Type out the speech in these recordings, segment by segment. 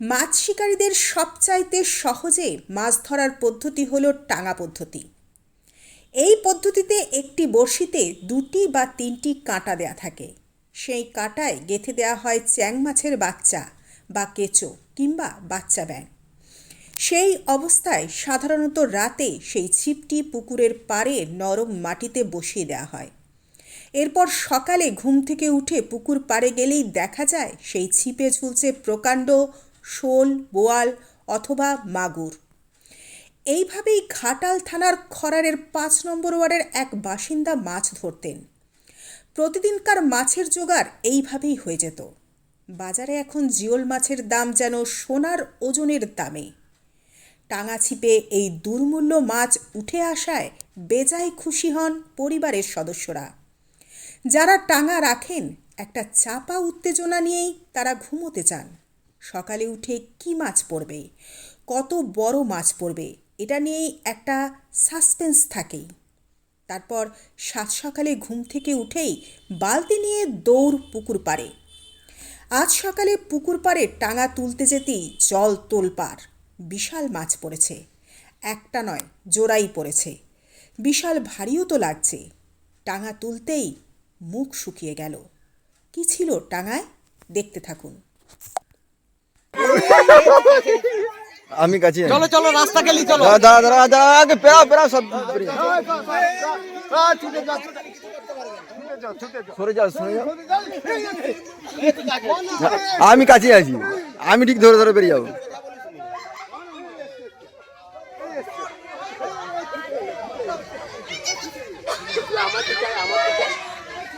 মাছ শিকারীদের সবচাইতে সহজে মাছ ধরার পদ্ধতি হলো টাঙা পদ্ধতি। এই পদ্ধতিতে একটি বড়শিতে দুটি বা তিনটি কাঁটা দেয়া থাকে। সেই কাঁটায় গেঁথে দেওয়া হয় চ্যাং মাছের বাচ্চা বা কেঁচো কিংবা বাচ্চা ব্যাং সেই অবস্থায় সাধারণত রাতে সেই ছিপটি পুকুরের পাড়ে নরম মাটিতে বসিয়ে দেওয়া হয়। এরপর সকালে ঘুম থেকে উঠে পুকুর পাড়ে গেলেই দেখা যায় সেই ছিপে ঝুলছে প্রকাণ্ড শোল বোয়াল অথবা মাগুর। এইভাবেই ঘাটাল থানার খরারের পাঁচ নম্বর ওয়ার্ডের এক বাসিন্দা মাছ ধরতেন। প্রতিদিনকার মাছের জোগাড় এইভাবেই হয়ে যেত। বাজারে এখন জিওল মাছের দাম যেন সোনার ওজনের দামে। টাঙা ছিপে এই দুর্মূল্য মাছ উঠে আসায় বেজায় খুশি হন পরিবারের সদস্যরা। যারা টাঙা রাখেন, একটা চাপা উত্তেজনা নিয়েই তারা ঘুমোতে চান সকালে উঠে কি মাছ পড়বে? কত বড় মাছ পড়বে? এটা নিয়েই একটা সাসপেন্স থাকেই। তারপর সাত সকালে ঘুম থেকে উঠেই বালতি নিয়ে দৌড় পুকুর পাড়ে। আজ সকালে পুকুর পাড়ে টাঙা তুলতে যেতেই জল তোলপাড়। বিশাল মাছ পড়েছে। একটা নয়, জোড়াই পড়েছে। বিশাল ভারীও তো লাগছে। টাঙা তুলতেই মুখ শুকিয়ে গেল। কি ছিল টাঙায়? দেখতে থাকুন। আমি কাছে চলো চলো রাস্তা গেলি চলো। দাদা দাদা দাদা আগে পেরা পেরা সব সরে যাও সরে যাও। আমি কাছে আছি। আমি ঠিক ধরে ধরে বেরিয়ে যাব।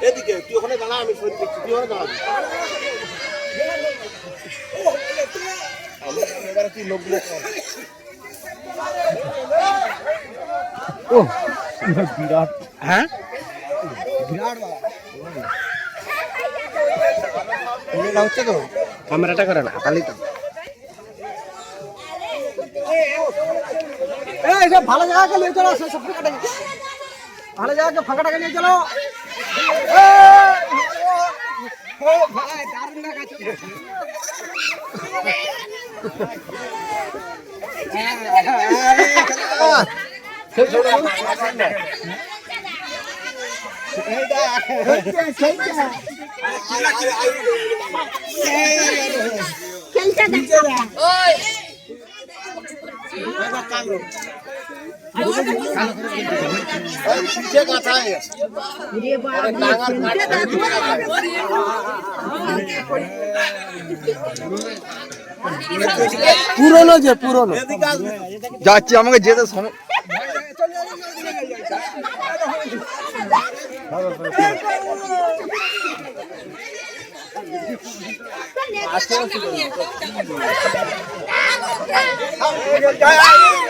এদিকে তুই ওখানে দাঁড়া আমি তুই ওখানে দাঁড়াবি এবারে তুই লোকগুলো কর। হ্যাঁ? এটা হচ্ছে তো। ক্যামেরাটা করে না তাহলেই তো। ভালো জায়গাকে নিয়ে চলো সব ভালো জায়গাকে ফাঁকা টাকা নিয়ে চলো। গেছে পুরনো যে পুরনো। যাচ্ছি আমাকে যেতে সময় চলে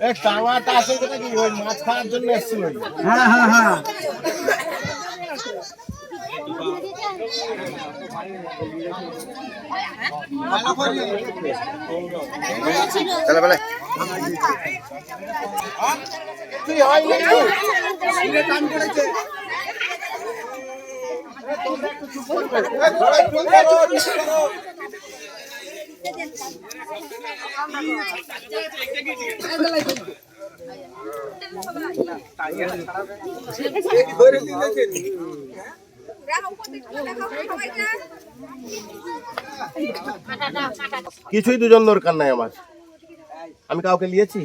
এই টাঙাটা আসলে কোথা কি ওই মাছ খাওয়ার জন্য এসেছিল? হ্যাঁ হ্যাঁ হ্যাঁ। চলে বলে। তুই হয়নি কিছুই দুজন দরকার নাই আমার। আমি কাউকে নিয়েছি?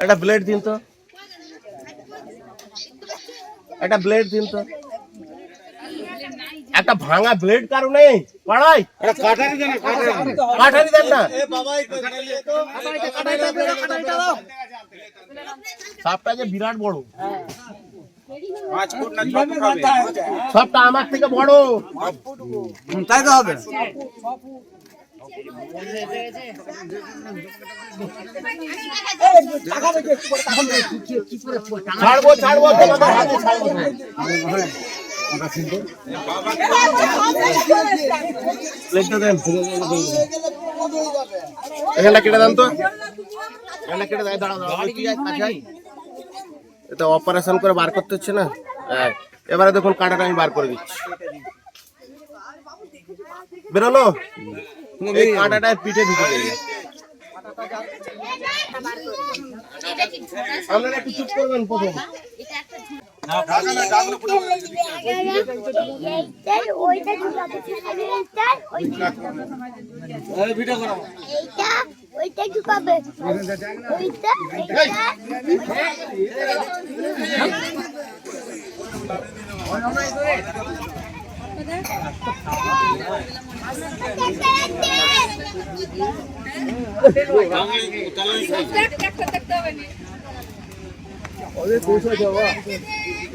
একটা ব্লেড দিন তো। একটা ব্লেড দিন তো। একটা ভাঙা ব্লেড কারও নেই। পাড়াই কাঠারি দেন না সাপটা যে বিরাট বড়। সবটা আমার থেকে বড়। তাই তো হবে। ছাড়বো ছাড়বো ছাড়বো। এখানটা কেটে দেন তো। এখানটা কেটে দেয় দাঁড়া আয়। এটা অপারেশন করে বার করতে হচ্ছে না? হ্যাঁ। এবারে দেখুন কাঁটাটা আমি বার করে দিচ্ছি। বেরোলো? এই কাঁটাটা পিঠে ঢুকে দেবে আপনারা একটু চুপ করবেন প্রথম। ওইটা ঢুকাবো এইটা